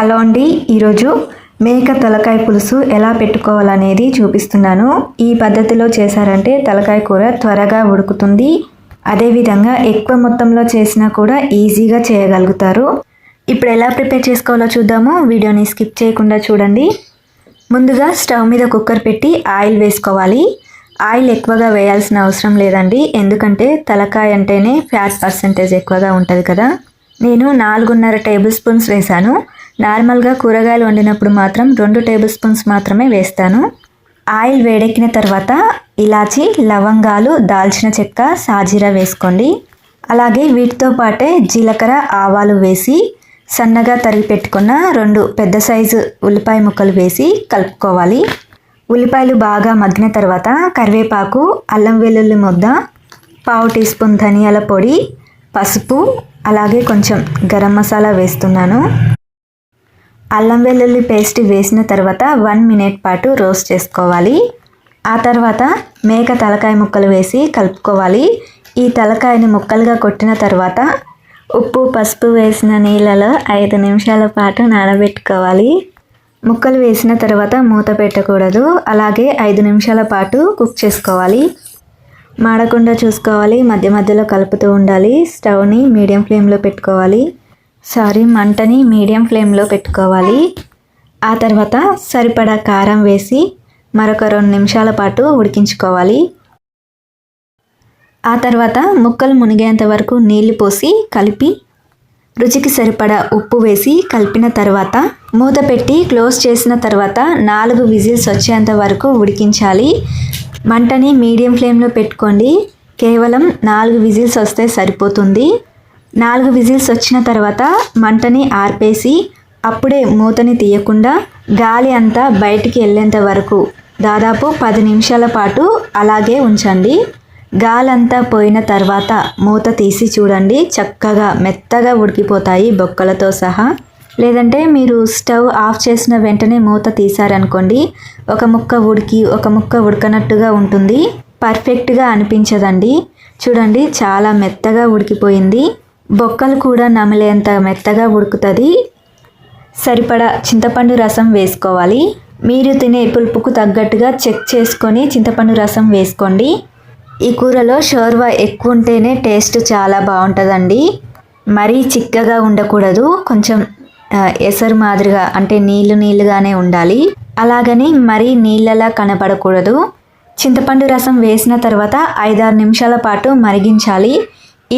Hello అండి. ఈరోజు మేక తలకాయ పులుసు ఎలా పెట్టుకోవాలనేది చూపిస్తున్నాను. ఈ పద్ధతిలో చేశారంటే తలకాయ కూర త్వరగా ఉడుకుతుంది. అదేవిధంగా ఎక్కువ మొత్తంలో చేసినా కూడా ఈజీగా చేయగలుగుతారు. ఇప్పుడు ఎలా ప్రిపేర్ చేసుకోవాలో చూద్దాము. వీడియోని స్కిప్ చేయకుండా చూడండి. ముందుగా స్టవ్ మీద కుక్కర్ పెట్టి ఆయిల్ వేసుకోవాలి. ఆయిల్ ఎక్కువగా వేయాల్సిన అవసరం లేదండి. ఎందుకంటే తలకాయ అంటేనే ఫ్యాట్ పర్సంటేజ్ ఎక్కువగా ఉంటుంది కదా. నేను నాలుగున్నర టేబుల్ స్పూన్స్ వేశాను. నార్మల్గా కూరగాయలు వండినప్పుడు మాత్రం రెండు టేబుల్ స్పూన్స్ మాత్రమే వేస్తాను. ఆయిల్ వేడెక్కిన తర్వాత ఇలాచి లవంగాలు దాల్చిన చెక్క సాజీరా వేసుకోండి. అలాగే వీటితో పాటే జీలకర్ర ఆవాలు వేసి సన్నగా తరిగి పెట్టుకున్న రెండు పెద్ద సైజు ఉల్లిపాయ ముక్కలు వేసి కలుపుకోవాలి. ఉల్లిపాయలు బాగా మగ్గిన తర్వాత కరివేపాకు అల్లం వెల్లుల్లి ముద్ద పావు టీ స్పూన్ ధనియాల పొడి పసుపు అలాగే కొంచెం గరం మసాలా వేస్తున్నాను. అల్లం వెల్లుల్లి పేస్ట్ వేసిన తర్వాత వన్ మినిట్ పాటు రోస్ట్ చేసుకోవాలి. ఆ తర్వాత మేక తలకాయ ముక్కలు వేసి కలుపుకోవాలి. ఈ తలకాయని ముక్కలుగా కొట్టిన తర్వాత ఉప్పు పసుపు వేసిన నీళ్ళలో ఐదు నిమిషాల పాటు నానబెట్టుకోవాలి. ముక్కలు వేసిన తర్వాత మూత పెట్టకూడదు. అలాగే ఐదు నిమిషాల పాటు కుక్ చేసుకోవాలి. మాడకుండా చూసుకోవాలి. మధ్య మధ్యలో కలుపుతూ ఉండాలి. స్టవ్ని మీడియం ఫ్లేమ్లో పెట్టుకోవాలి. సారీ మంటని మీడియం ఫ్లేమ్లో పెట్టుకోవాలి. ఆ తర్వాత సరిపడా కారం వేసి మరొక రెండు నిమిషాల పాటు ఉడికించుకోవాలి. ఆ తర్వాత ముక్కలు మునిగేంత వరకు నీళ్ళు పోసి కలిపి రుచికి సరిపడా ఉప్పు వేసి కలిపిన తర్వాత మూత పెట్టి క్లోజ్ చేసిన తర్వాత నాలుగు విజిల్స్ వచ్చేంత వరకు ఉడికించాలి. మంటని మీడియం ఫ్లేమ్లో పెట్టుకోండి. కేవలం నాలుగు విజిల్స్ వస్తే సరిపోతుంది. నాలుగు విజిల్స్ వచ్చిన తర్వాత మంటని ఆర్పేసి అప్పుడే మూతని తీయకుండా గాలి అంతా బయటికి వెళ్ళేంత వరకు దాదాపు పది నిమిషాల పాటు అలాగే ఉంచండి. గాలంతా పోయిన తర్వాత మూత తీసి చూడండి. చక్కగా మెత్తగా ఉడికిపోతాయి బొక్కలతో సహా. లేదంటే మీరు స్టవ్ ఆఫ్ చేసిన వెంటనే మూత తీసారనుకోండి ఒక ముక్క ఉడికి ఒక ముక్క ఉడకనట్టుగా ఉంటుంది. పర్ఫెక్ట్గా అనిపించదండి. చూడండి చాలా మెత్తగా ఉడికిపోయింది. బొక్కలు కూడా నమిలేంత మెత్తగా ఉడుకుతుంది. సరిపడా చింతపండు రసం వేసుకోవాలి. మీరు తినే పులుపుకు తగ్గట్టుగా చెక్ చేసుకొని చింతపండు రసం వేసుకోండి. ఈ కూరలో షోర్వా ఎక్కువ ఉంటేనే టేస్ట్ చాలా బాగుంటుందండి. మరీ చిక్కగా ఉండకూడదు. కొంచెం ఎసరు మాదిరిగా అంటే నీళ్ళు నీళ్ళుగానే ఉండాలి. అలాగని మరీ నీళ్ళలా కనపడకూడదు. చింతపండు రసం వేసిన తర్వాత ఐదారు నిమిషాల పాటు మరిగించాలి.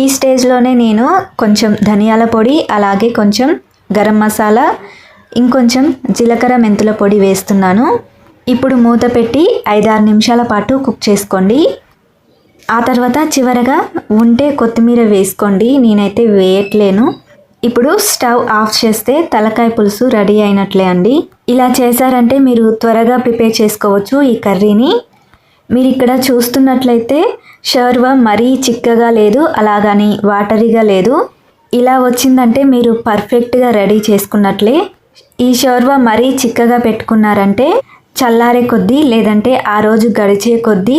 ఈ స్టేజ్లోనే నేను కొంచెం ధనియాల పొడి అలాగే కొంచెం గరం మసాలా ఇంకొంచెం జీలకర్ర మెంతుల పొడి వేస్తున్నాను. ఇప్పుడు మూత పెట్టి ఐదారు నిమిషాల పాటు కుక్ చేసుకోండి. ఆ తర్వాత చివరగా ఉంటే కొత్తిమీర వేసుకోండి. నేనైతే వేయట్లేను. ఇప్పుడు స్టవ్ ఆఫ్ చేస్తే తలకాయ పులుసు రెడీ అయినట్లే అండి. ఇలా చేశారంటే మీరు త్వరగా ప్రిపేర్ చేసుకోవచ్చు ఈ కర్రీని. మీరు ఇక్కడ చూస్తున్నట్లయితే షర్వా మరీ చిక్కగా లేదు అలాగని వాటరీగా లేదు. ఇలా వచ్చిందంటే మీరు పర్ఫెక్ట్గా రెడీ చేసుకున్నట్లే. ఈ షోర్వా మరీ చిక్కగా పెట్టుకున్నారంటే చల్లారే కొద్దీ లేదంటే ఆ రోజు గడిచే కొద్దీ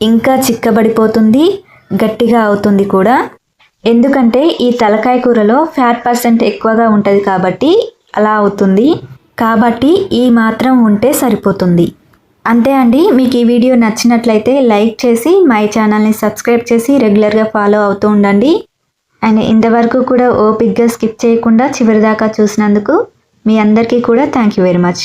ఇంకా చిక్కబడిపోతుంది గట్టిగా అవుతుంది కూడా. ఎందుకంటే ఈ తలకాయ కూరలో ఫ్యాట్ పర్సెంట్ ఎక్కువగా ఉంటుంది కాబట్టి అలా అవుతుంది. కాబట్టి ఈ మాత్రం ఉంటే సరిపోతుంది. అంతే అండి మీకు ఈ వీడియో నచ్చినట్లయితే లైక్ చేసి మై ఛానల్ని సబ్స్క్రైబ్ చేసి రెగ్యులర్గా ఫాలో అవుతూ ఉండండి. అండ్ ఇంతవరకు కూడా ఓపిక్గా స్కిప్ చేయకుండా చివరిదాకా చూసినందుకు మీ అందరికీ కూడా థ్యాంక్ యూ వెరీ మచ్.